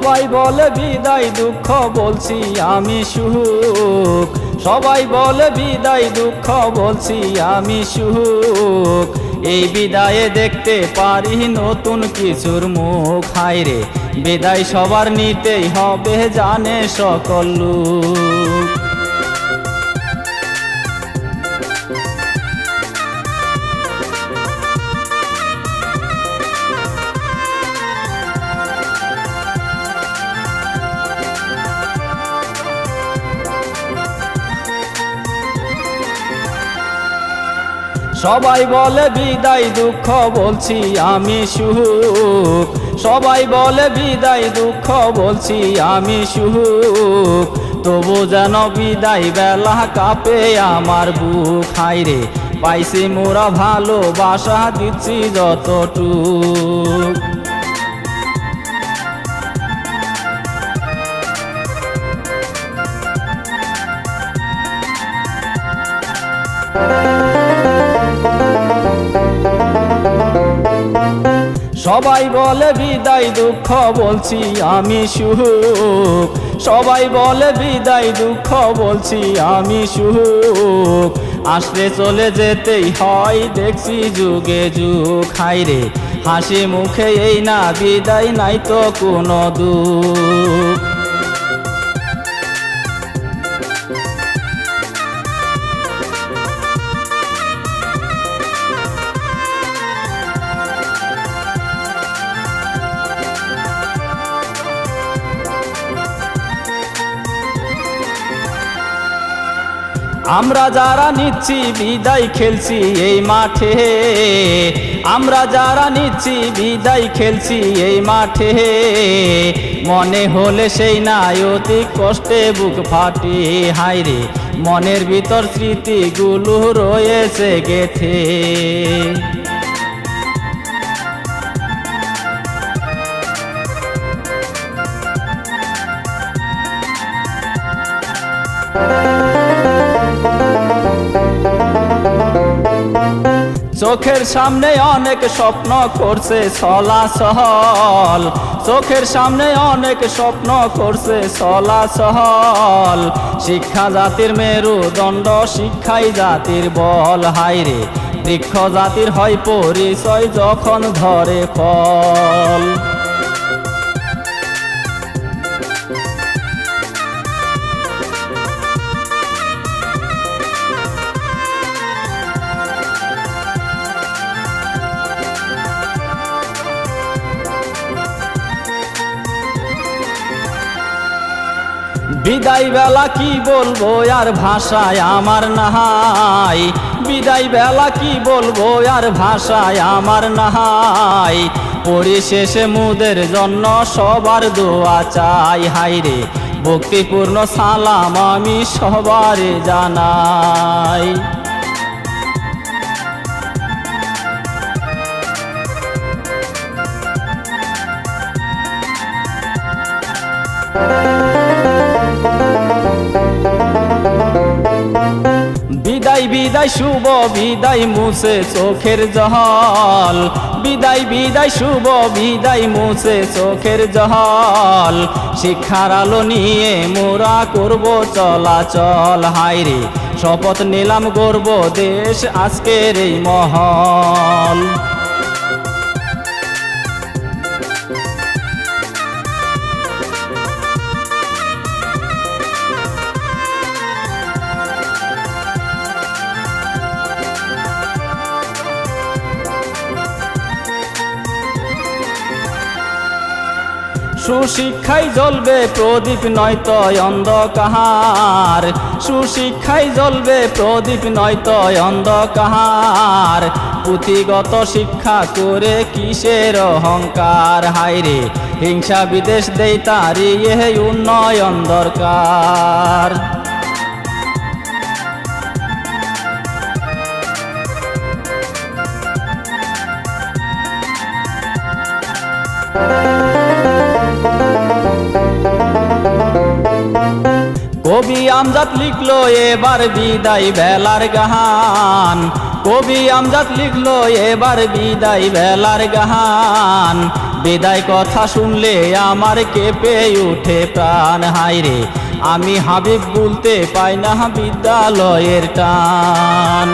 সবাই বলে বিদায় দুঃখ বলছি আমি সুখ। সবাই বলে বিদায় দুঃখ বলছি আমি সুখ। এই বিদায়ে দেখতে পারি নতুন কিছুর মুখ। হায়রে বিদায় সবার নিতেই হবে জানে সকল লোক। সবাই বলে বিদায় দুঃখ বলছি, আমি সুখ। সবাই বলে বিদায় দুঃখ বলছি, আমি সুখ। তবু যেন বিদায় বেলা কাপে আমার বুক। হাইরে পাইছি মোরা ভালোবাসা দিচ্ছি যতটুক। সবাই বলে বিদায় দুঃখ বলছি আমি সুখ। সবাই বলে বিদায় দুঃখ বলছি আমি সুখ। আসলে চলে যেতেই হয়, দেখছি যুগে যুগ। হাইরে হাসি মুখে এই না, বিদায় নাই তো কোনো দুঃখ। আমরা যারা নিচ্ছি বিদায় খেলছি এই মাঠে। আমরা যারা নিচ্ছি বিদায় খেলছি এই মাঠে। মনে হলে সেই না অতি কষ্টে বুক ফাটি। হাইরে মনের ভিতর স্মৃতিগুলো রয়েছে গেথে। চোখের সামনে অনেক স্বপ্ন করছে চলাচল। চোখের সামনে অনেক স্বপ্ন করছে চলাচল। শিক্ষা জাতির মেরুদণ্ড, শিক্ষাই জাতির বল। হাইরে বৃক্ষ জাতির হয় পরিচয় যখন ধরে ফল। বিদায় বেলা কি বলব, আর ভাষায় আমার নাহাই বিদায় বেলা কি বলব, আর ভাষায় আমার নাহাই পরিশেষে মুদের জন্য সবার দোয়া চাই। হাইরে ভক্তিপূর্ণ সালাম আমি সবারে জানাই। বিদায় বিদায়, শুভ বিদায় মুছে চোখের জহাল বিদায় বিদায়, শুভ বিদায় মুছে চোখের জহাল শিক্ষার আলো নিয়ে মোরা করব চলাচল। হাইরে শপথ নিলাম করব দেশ আজকের এই মহল। সুশিক্ষায় জ্বলবে প্রদীপ নয় তয় অন্ধকার। সুশিক্ষায় জ্বলবে প্রদীপ নয় তয় অন্ধকার। পুঁথিগত শিক্ষা করে কিসের অহংকার? হাইরে হিংসা বিদেশ দেই তারি উন্নয়ন দরকার। কবি আমজাদ লিখলো এবার বিদায় বেলার গাহান কবি আমজাদ লিখলো এবার বিদায় বেলার গাহান বিদায় কথা শুনলে আমার কেঁপে উঠে প্রাণ। হাইরে আমি হাবিব বলতে পাই না বিদ্যালয়ের টান।